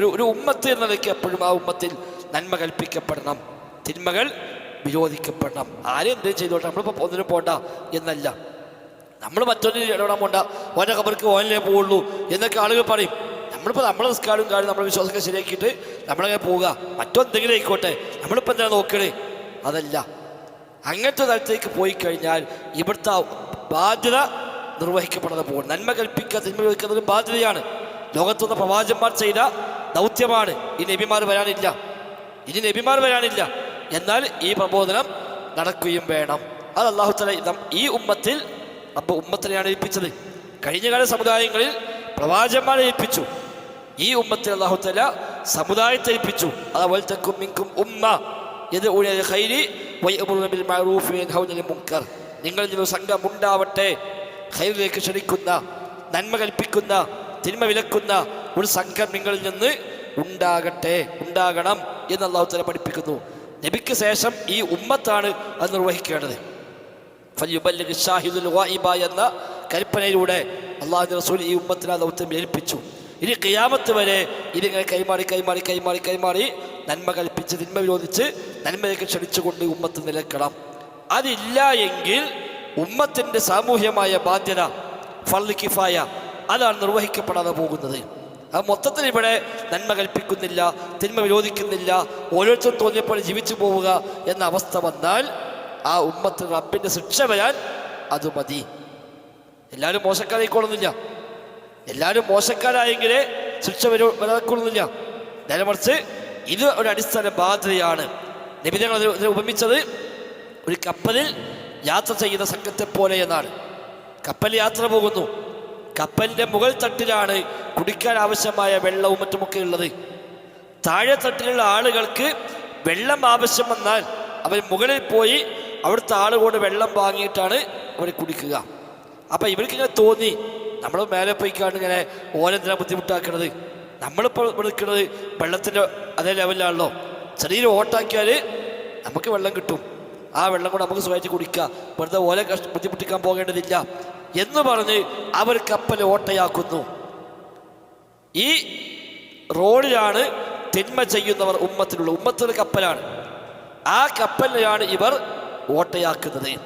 ഒരു ഒരു ഉമ്മത്ത് എന്ന നിലയ്ക്ക് എപ്പോഴും ആ ഉമ്മത്തിൽ നന്മ കൽപ്പിക്കപ്പെടണം. തിന്മകൾ വിരോധിക്കപ്പെടണം. ആരും എന്തേലും ചെയ്തോട്ടെ നമ്മളിപ്പോൾ ഒന്നിനും പോണ്ട എന്നല്ല. നമ്മൾ മറ്റൊന്നിനും ഇടപെടാൻ പോണ്ട. ഓന്റെ കബർക്ക് ഓനിലേ പോവുള്ളൂ എന്നൊക്കെ ആളുകൾ പറയും. നമ്മളിപ്പോൾ നമ്മളെ നിസ്കാരവും കാര്യം നമ്മുടെ വിശ്വാസമൊക്കെ ശരിയാക്കിയിട്ട് നമ്മളങ്ങനെ പോവുക. മറ്റെന്തെങ്കിലും ആയിക്കോട്ടെ നമ്മളിപ്പോൾ എന്താ നോക്കണേ അതല്ല. അങ്ങനത്തെ തലത്തേക്ക് പോയി കഴിഞ്ഞാൽ ഇവിടുത്തെ ബാധ്യത നിർവഹിക്കപ്പെടുന്ന പോകും. നന്മ കൽപ്പിക്കുക തിന്മ ഒരു ബാധ്യതയാണ്. ലോകത്തുനിന്ന് പ്രവാചന്മാർ ചെയ്ത ദൗത്യമാണ്. ഈ നബിമാർ വരാനില്ല. ഇനി നബിമാർ വരാനില്ല. എന്നാൽ ഈ പ്രബോധനം നടക്കുകയും വേണം. അത് അള്ളാഹു തല ഈ ഉമ്മത്തിൽ അപ്പോൾ ഉമ്മത്തിനെയാണ് ഏൽപ്പിച്ചത്. കഴിഞ്ഞകാല സമുദായങ്ങളിൽ പ്രവാചന്മാരെ ഏൽപ്പിച്ചു. ഈ ഉമ്മത്തിൽ അള്ളാഹു തല സമുദായത്തെ ഏൽപ്പിച്ചു. അതുപോലെ തെക്കും മിങ്കും ഉമ്മ ഇത് ഖൈരി മുൻകർ. നിങ്ങളിൽ സംഘം ഉണ്ടാവട്ടെ. ഖൈറിലേക്ക് ക്ഷണിക്കുന്ന നന്മ കൽപ്പിക്കുന്ന തിന്മ വിലക്കുന്ന ഒരു സംഘം നിങ്ങളിൽ നിന്ന് ഉണ്ടാകട്ടെ ഉണ്ടാകണം എന്ന് അള്ളാഹു പഠിപ്പിക്കുന്നു. നബിക്ക് ശേഷം ഈ ഉമ്മത്താണ് അത് നിർവഹിക്കേണ്ടത്. ഫല്യുബല്ലിഗ് ഷാഹിദുൽ ഗായിബ എന്ന കൽപ്പനയിലൂടെ അള്ളാഹു റസൂൽ ഈ ഉമ്മത്തിനെ ദൗത്യം ഏൽപ്പിച്ചു. ഇനി ഖിയാമത്ത് വരെ ഇതിങ്ങനെ കൈമാറി കൈമാറി കൈമാറി കൈമാറി നന്മ കൽപ്പിച്ച് തിന്മ വിരോധിച്ച് നന്മയൊക്കെ ക്ഷണിച്ചുകൊണ്ട് ഉമ്മത്ത് നിലക്കണം അതില്ല എങ്കിൽ ഉമ്മത്തിന്റെ സാമൂഹ്യമായ ബാധ്യത ഫർദ് കിഫായ അതാണ് നിർവഹിക്കപ്പെടാതെ പോകുന്നത്. അത് മൊത്തത്തിൽ ഇവിടെ നന്മ കൽപ്പിക്കുന്നില്ല തിന്മ വിരോധിക്കുന്നില്ല ഓരോരുത്തരും തോന്നിയപ്പോൾ ജീവിച്ചു പോവുക എന്ന അവസ്ഥ വന്നാൽ ആ ഉമ്മത്ത് റബ്ബിന്റെ ശിക്ഷ വരാൻ അത് മതി. എല്ലാവരും മോശക്കാരായിക്കോളുന്നില്ല. എല്ലാവരും മോശക്കാരായെങ്കിലേ ശിക്ഷ വരൂ വരാക്കൊള്ളുന്നില്ല നേരെ മറിച്ച് ഇത് ഒരു അടിസ്ഥാന ബാധ്യതയാണ്. നിബിധങ്ങൾ ഉപമിച്ചത് ഒരു കപ്പലിൽ യാത്ര ചെയ്യുന്ന സംഘത്തെ പോലെ എന്നാണ്. കപ്പൽ യാത്ര പോകുന്നു. കപ്പലിന്റെ മുകൾ തട്ടിലാണ് കുടിക്കാൻ ആവശ്യമായ വെള്ളവും മറ്റുമൊക്കെ ഉള്ളത്. താഴെ തട്ടിലുള്ള ആളുകൾക്ക് വെള്ളം ആവശ്യം വന്നാൽ അവർ മുകളിൽ പോയി അവിടുത്തെ ആളുകൊണ്ട് വെള്ളം വാങ്ങിയിട്ടാണ് അവർ കുടിക്കുക. അപ്പം ഇവർക്ക് ഇങ്ങനെ തോന്നി നമ്മൾ മേലെ പോയിക്കാണ് ഇങ്ങനെ ഓരെന്തിനാ ബുദ്ധിമുട്ടാക്കുന്നത് നമ്മളിപ്പോൾ എടുക്കുന്നത് വെള്ളത്തിന്റെ അതേ ലെവലിലാണല്ലോ ചെറിയൊരു ഓട്ടാക്കിയാൽ നമുക്ക് വെള്ളം കിട്ടും. ആ വെള്ളം കൂടെ നമുക്ക് സ്വയം കുടിക്കാം. വെറുതെ ഓല കഷ്ട ബുദ്ധിമുട്ടിക്കാൻ പോകേണ്ടതില്ല. എന്ന് പറഞ്ഞ് അവർ കപ്പൽ ഓട്ടയാക്കുന്നു. ഈ റോഡിലാണ് തിന്മ ചെയ്യുന്നവർ ഉമ്മത്തിലുള്ള ഉമ്മത്തിലുള്ള കപ്പലാണ്. ആ കപ്പലിനെയാണ് ഇവർ ഓട്ടയാക്കുന്നത്.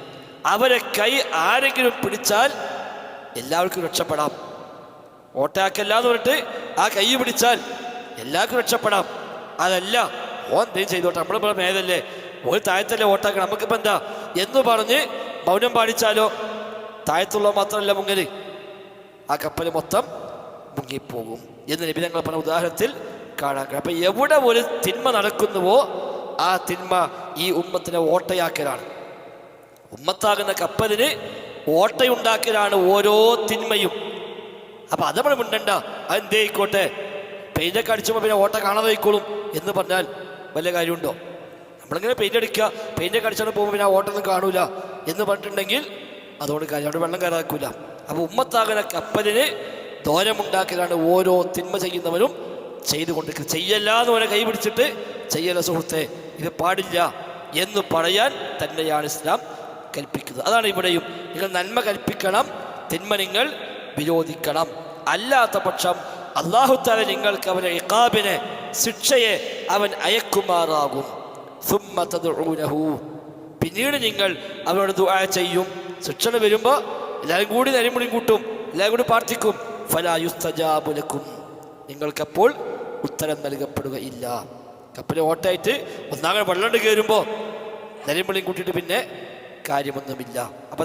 അവരെ കൈ ആരെങ്കിലും പിടിച്ചാൽ എല്ലാവർക്കും രക്ഷപ്പെടാം. ഓട്ടയാക്കല്ല എന്ന് പറഞ്ഞിട്ട് ആ കൈ പിടിച്ചാൽ എല്ലാവർക്കും രക്ഷപ്പെടാം. അതല്ല ഓൻ എന്തെങ്കിലും ചെയ്തോട്ടെ നമ്മളിപ്പോൾ മേതല്ലേ ഒരു താഴത്തല്ലേ ഓട്ടാക്കണം നമുക്കിപ്പോൾ എന്താ? എന്ന് പറഞ്ഞ് മൗനം പാടിച്ചാലോ താഴത്തുള്ള മാത്രമല്ല മുങ്ങൽ. ആ കപ്പൽ മൊത്തം മുങ്ങിപ്പോകും. എന്ന് നബി ഞങ്ങൾ പറഞ്ഞ ഉദാഹരണത്തിൽ കാണാൻ കഴിയും. അപ്പം എവിടെ ഒരു തിന്മ നടക്കുന്നുവോ ആ തിന്മ ഈ ഉമ്മത്തിനെ ഓട്ടയാക്കലാണ്. ഉമ്മത്താകുന്ന കപ്പലിന് ഓട്ടയുണ്ടാക്കലാണ് ഓരോ തിന്മയും. അപ്പം അത് നമ്മൾ മിണ്ടണ്ട. അതെന്തേ ആയിക്കോട്ടെ? പെയിന്റൊക്കെ അടിച്ചപ്പോൾ പിന്നെ ഓട്ട കാണാതെ ആയിക്കോളും എന്ന് പറഞ്ഞാൽ വല്ല കാര്യമുണ്ടോ? നമ്മളിങ്ങനെ പെയിന്റ് അടിക്കുക. പെയിന്റൊക്കെ അടിച്ചാൽ പോകുമ്പോൾ പിന്നെ ആ ഓട്ടൊന്നും കാണൂല എന്ന് പറഞ്ഞിട്ടുണ്ടെങ്കിൽ അതുകൊണ്ട് കാര്യം അവിടെ വെള്ളം കയറാക്കൂല അപ്പോൾ ഉമ്മത്താകുന്ന കപ്പലിന് ദോരമുണ്ടാക്കലാണ് ഓരോ തിന്മ ചെയ്യുന്നവരും ചെയ്തുകൊണ്ട് ചെയ്യല്ല എന്ന് പറഞ്ഞ കൈ പിടിച്ചിട്ട് ചെയ്യല സുഹൃത്തെ ഇത് പാടില്ല എന്ന് പറയാൻ തന്നെയാണ് ഇസ്ലാം കൽപ്പിക്കുന്നത്. അതാണ് ഇവിടെയും നിങ്ങൾ നന്മ കൽപ്പിക്കണം തിന്മ നിങ്ങൾ വിരോധിക്കണം. അല്ലാത്ത പക്ഷം അള്ളാഹുത്താല നിങ്ങൾക്ക് അവനെ ഇക്കാബിനെ ശിക്ഷയെ അവൻ അയക്കുമാറാകും. സുമ്മത്തത് തദ്ഉനഹു. പിന്നീട് നിങ്ങൾ അവരോട് ദുആ ചെയ്യും. ശിക്ഷ വരുമ്പോൾ എല്ലാവരും കൂടി നരിമുടി കൂട്ടും. എല്ലാവരും കൂടി പ്രാർത്ഥിക്കും. ഫലായുസ്തജാബുലക്കും നിങ്ങൾക്കപ്പോൾ ഉത്തരം നൽകപ്പെടുകയില്ല. കപ്പൽ ഓട്ടായിട്ട് ഒന്നാകെ വെള്ളം കയറുമ്പോൾ നരിമുളിയും കൂട്ടിയിട്ട് പിന്നെ കാര്യമൊന്നുമില്ല. അപ്പം